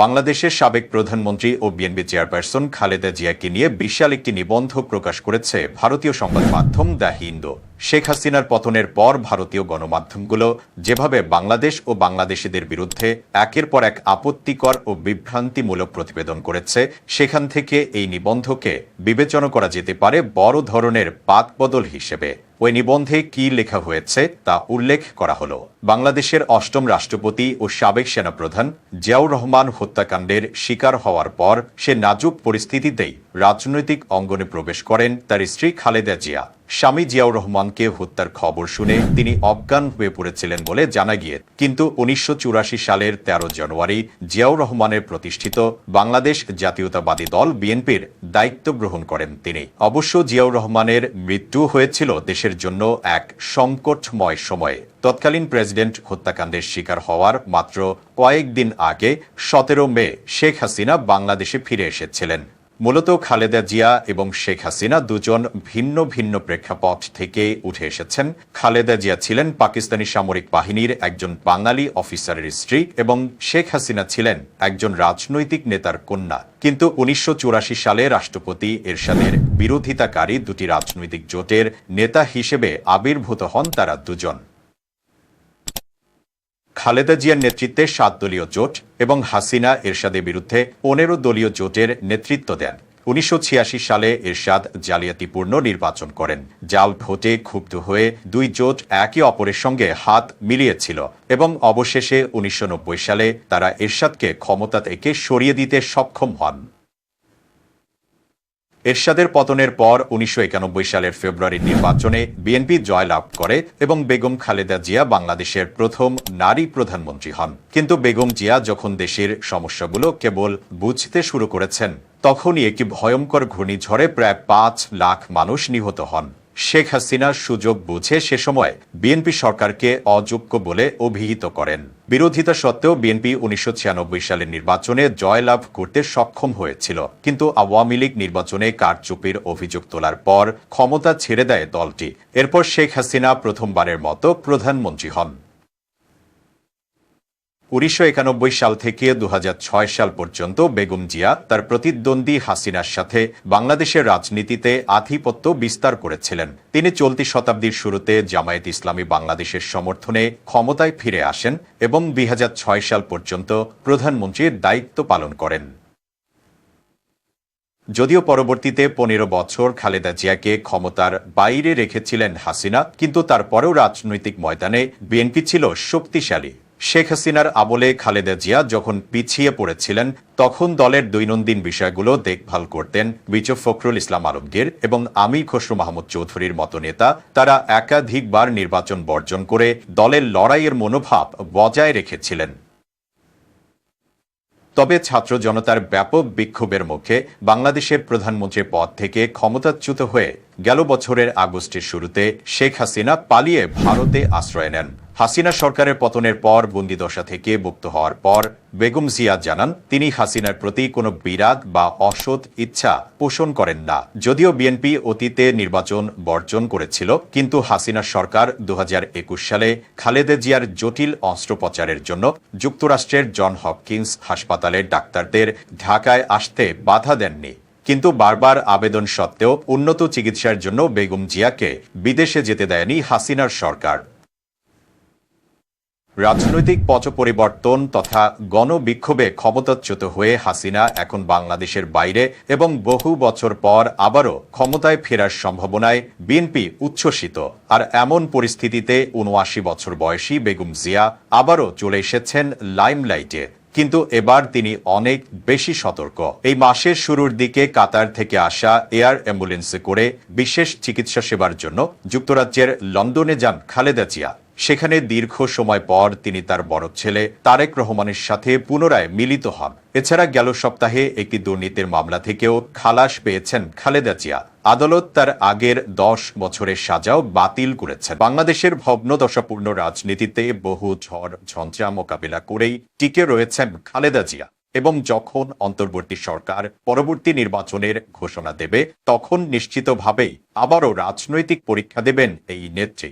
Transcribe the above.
বাংলাদেশের সাবেক প্রধানমন্ত্রী ও বিএনপি চেয়ারপারসন খালেদা জিয়াকে নিয়ে বিশাল একটি নিবন্ধ প্রকাশ করেছে ভারতীয় সংবাদ মাধ্যম দ্য হিন্দু। শেখ হাসিনার পতনের পর ভারতীয় গণমাধ্যমগুলো যেভাবে বাংলাদেশ ও বাংলাদেশিদের বিরুদ্ধে একের পর এক আপত্তিকর ও বিভ্রান্তিমূলক প্রতিবেদন করেছে, সেখান থেকে এই নিবন্ধকে বিবেচনা করা যেতে পারে বড় ধরনের পাকবদল হিসেবে। ওই নিবন্ধে কি লেখা হয়েছে তা উল্লেখ করা হলো। বাংলাদেশের অষ্টম রাষ্ট্রপতি ও সাবেক সেনাপ্রধান জিয়াউর রহমান হত্যাকাণ্ডের শিকার হওয়ার পর সে নাজুক পরিস্থিতিতেই রাজনৈতিক অঙ্গনে প্রবেশ করেন তার স্ত্রী খালেদা জিয়া। স্বামী জিয়াউর রহমানকে হত্যার খবর শুনে তিনি অজ্ঞান হয়ে পড়েছিলেন বলে জানা গিয়ে, কিন্তু উনিশশো চুরাশি সালের ১৩ জানুয়ারি জিয়াউর রহমানের প্রতিষ্ঠিত বাংলাদেশ জাতীয়তাবাদী দল বিএনপির দায়িত্ব গ্রহণ করেন তিনি। অবশ্য জিয়াউর রহমানের মৃত্যু হয়েছিল দেশের জন্য এক সংকটময় সময়ে। তৎকালীন প্রেসিডেন্ট হত্যাকাণ্ডের শিকার হওয়ার মাত্র কয়েকদিন আগে, সতেরো মে, শেখ হাসিনা বাংলাদেশে ফিরে এসেছিলেন। মূলত খালেদা জিয়া এবং শেখ হাসিনা দুজন ভিন্ন ভিন্ন প্রেক্ষাপট থেকে উঠে এসেছেন। খালেদা জিয়া ছিলেন পাকিস্তানি সামরিক বাহিনীর একজন বাঙালি অফিসারের স্ত্রী এবং শেখ হাসিনা ছিলেন একজন রাজনৈতিক নেতার কন্যা। কিন্তু উনিশশো চুরাশি সালে রাষ্ট্রপতি এরশাদের বিরোধিতাকারী দুটি রাজনৈতিক জোটের নেতা হিসেবে আবির্ভূত হন তারা দুজন। খালেদা জিয়ার নেতৃত্বে সাত দলীয় জোট এবং হাসিনা এরশাদের বিরুদ্ধে পনেরো দলীয় জোটের নেতৃত্ব দেন। উনিশশো ছিয়াশি সালে এরশাদ জালিয়াতিপূর্ণ নির্বাচন করেন জাল ভোটে ক্ষুব্ধ হয়ে দুই জোট একে অপরের সঙ্গে হাত মিলিয়েছিল এবং অবশেষে উনিশশো নব্বই সালে তারা এরশাদকে ক্ষমতা থেকে সরিয়ে দিতে সক্ষম হন। এরশাদের পতনের পর উনিশশো একানব্বই সালের ফেব্রুয়ারির নির্বাচনে বিএনপি জয়লাভ করে এবং বেগম খালেদা জিয়া বাংলাদেশের প্রথম নারী প্রধানমন্ত্রী হন। কিন্তু বেগম জিয়া যখন দেশের সমস্যাগুলো কেবল বুঝতে শুরু করেছেন, তখনই একটি ভয়ঙ্কর ঘূর্ণিঝড়ে প্রায় পাঁচ লাখ মানুষ নিহত হন। শেখ হাসিনার সুযোগ বুঝে সে সময় বিএনপি সরকারকে অযোগ্য বলে অভিহিত করেন। বিরোধিতা সত্ত্বেও বিএনপি উনিশশো ছিয়ানব্বই সালের নির্বাচনে জয়লাভ করতে সক্ষম হয়েছিল। কিন্তু আওয়ামী লীগ নির্বাচনে কারচুপির অভিযোগ তোলার পর ক্ষমতা ছেড়ে দেয় দলটি। এরপর শেখ হাসিনা প্রথমবারের মতো প্রধানমন্ত্রী হন। উনিশশো একানব্বই সাল থেকে দু হাজার ছয় সাল পর্যন্ত বেগম জিয়া তার প্রতিদ্বন্দ্বী হাসিনার সাথে বাংলাদেশের রাজনীতিতে আধিপত্য বিস্তার করেছিলেন। তিনি চলতি শতাব্দীর শুরুতে জামায়াত ইসলামী বাংলাদেশের সমর্থনে ক্ষমতায় ফিরে আসেন এবং দুই হাজার ছয় সাল পর্যন্ত প্রধানমন্ত্রীর দায়িত্ব পালন করেন। যদিও পরবর্তীতে পনেরো বছর খালেদা জিয়াকে ক্ষমতার বাইরে রেখেছিলেন হাসিনা, কিন্তু তারপরেও রাজনৈতিক ময়দানে বিএনপি ছিল শক্তিশালী। শেখ হাসিনার আমলে খালেদা জিয়া যখন পিছিয়ে পড়েছিলেন, তখন দলের দৈনন্দিন বিষয়গুলো দেখভাল করতেন বিচ ফখরুল ইসলাম আলমগীর এবং আমির খসরু মাহমুদ চৌধুরীর মতো নেতা। তারা একাধিকবার নির্বাচন বর্জন করে দলের লড়াইয়ের মনোভাব বজায় রেখেছিলেন। তবে ছাত্র জনতার ব্যাপক বিক্ষোভের মুখে বাংলাদেশের প্রধানমন্ত্রীর পদ থেকে ক্ষমতাচ্যুত হয়ে গেল বছরের আগস্টের শুরুতে শেখ হাসিনা পালিয়ে ভারতে আশ্রয় নেন। হাসিনা সরকারের পতনের পর বন্দিদশা থেকে মুক্ত হওয়ার পর বেগম জিয়া জানান, তিনি হাসিনার প্রতি কোনো বিরাগ বা অসৎ ইচ্ছা পোষণ করেন না। যদিও বিএনপি অতীতে নির্বাচন বর্জন করেছিল, কিন্তু হাসিনা সরকার দু হাজার একুশ সালে খালেদা জিয়ার জটিল অস্ত্রোপচারের জন্য যুক্তরাষ্ট্রের জন হপকিন্স হাসপাতালের ডাক্তারদের ঢাকায় আসতে বাধা দেননি। কিন্তু বারবার আবেদন সত্ত্বেও উন্নত চিকিৎসার জন্য বেগম জিয়াকে বিদেশে যেতে দেয়নি হাসিনার সরকার। রাজনৈতিক পথ পরিবর্তন তথা গণবিক্ষোভে ক্ষমতাচ্যুত হয়ে হাসিনা এখন বাংলাদেশের বাইরে এবং বহু বছর পর আবারও ক্ষমতায় ফেরার সম্ভাবনায় বিএনপি উচ্ছ্বসিত। আর এমন পরিস্থিতিতে উনআশি বছর বয়সী বেগম জিয়া আবারও চলে এসেছেন লাইমলাইটে। কিন্তু এবার তিনি অনেক বেশি সতর্ক। এই মাসের শুরুর দিকে কাতার থেকে আসা এয়ার অ্যাম্বুলেন্সে করে বিশেষ চিকিৎসা সেবার জন্য যুক্তরাজ্যের লন্ডনে যান খালেদা জিয়া। সেখানে দীর্ঘ সময় পর তিনি তার বড় ছেলে তারেক রহমানের সাথে পুনরায় মিলিত হন। এছাড়া গেল সপ্তাহে একটি দুর্নীতির মামলা থেকেও খালাস পেয়েছেন খালেদা জিয়া। আদালত তার আগের দশ বছরের সাজাও বাতিল করেছেন। বাংলাদেশের ভগ্নদশাপূর্ণ রাজনীতিতে বহু ঝড়, ঝঞ্ঝা মোকাবিলা করেই টিকে রয়েছেন খালেদা জিয়া এবং যখন অন্তর্বর্তী সরকার পরবর্তী নির্বাচনের ঘোষণা দেবে, তখন নিশ্চিতভাবেই আবারও রাজনৈতিক পরীক্ষা দেবেন এই নেত্রী।